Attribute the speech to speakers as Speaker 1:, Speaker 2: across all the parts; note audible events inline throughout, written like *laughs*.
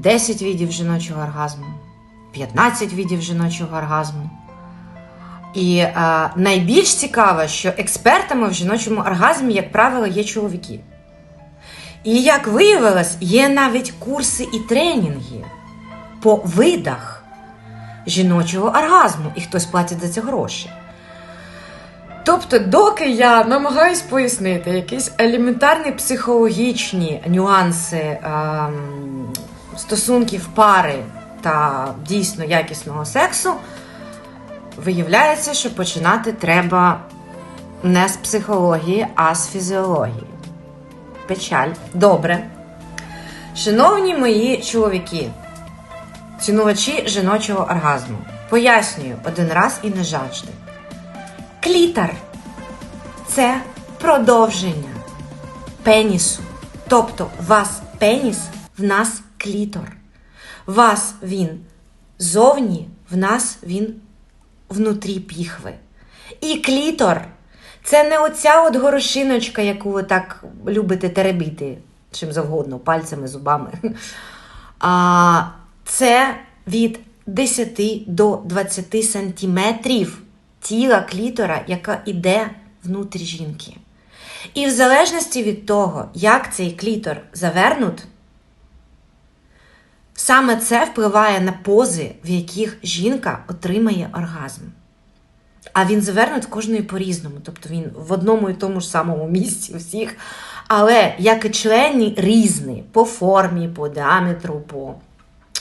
Speaker 1: 10 видів жіночого оргазму, 15 видів жіночого оргазму. І е, найбільш цікаво, що експертами в жіночому оргазмі, як правило, є чоловіки. І як виявилось, є навіть курси і тренінги по видах жіночого оргазму, і хтось платить за це гроші. Тобто, доки я намагаюсь пояснити якісь елементарні психологічні нюанси ем, стосунків пари та дійсно якісного сексу, виявляється, що починати треба не з психології, а з фізіології. Печаль. Добре. Шановні мої чоловіки, цінувачі жіночого оргазму, пояснюю один раз і не завжди. Клітор це продовження пенісу. Тобто, у вас пеніс, в нас клітор. Вас він зовні, в нас він внутрі піхви. І клітор це не оця от горошиночка, яку ви так любите теребіти чим завгодно, пальцями, зубами. *laughs* А це від 10 до 20 сантиметрів тіла клітора, яка іде внутрі жінки. І в залежності від того, як цей клітор завернут, саме це впливає на пози, в яких жінка отримає оргазм. А він завернут в кожної по-різному. Тобто він в одному і тому ж самому місці всіх. Але як і члені різні по формі, по діаметру, по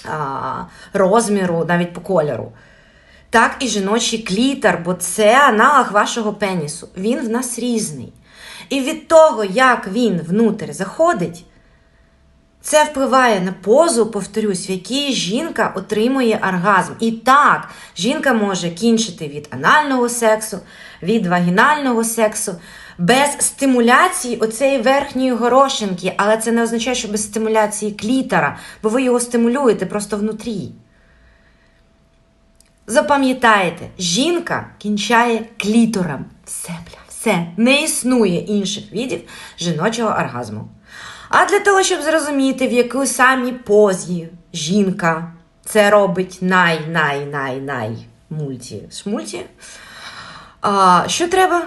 Speaker 1: а, розміру, навіть по кольору. Так і жіночий клітор, бо це аналог вашого пенісу. Він в нас різний. І від того, як він внутрі заходить, це впливає на позу, повторюсь, в якій жінка отримує оргазм. І так, жінка може кінчити від анального сексу, від вагінального сексу, без стимуляції оцеї верхньої горошинки, але це не означає, що без стимуляції клітора, бо ви його стимулюєте просто внутрі. Запам'ятайте, жінка кінчає клітором. Все, бля, все. Не існує інших видів жіночого оргазму. А для того, щоб зрозуміти, в якій самій позі жінка це робить най-най-най-най мульті шмульті, а, що треба?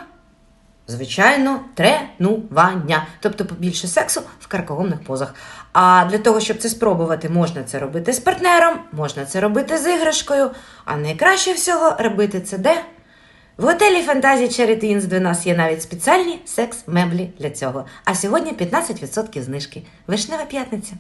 Speaker 1: Звичайно, тренування, тобто побільше сексу в карколомних позах. А для того, щоб це спробувати, можна це робити з партнером, можна це робити з іграшкою, а найкраще всього робити це де? В готелі Фантазії Charity Inns до нас є навіть спеціальні секс-меблі для цього. А сьогодні 15% знижки. Вишнева п'ятниця.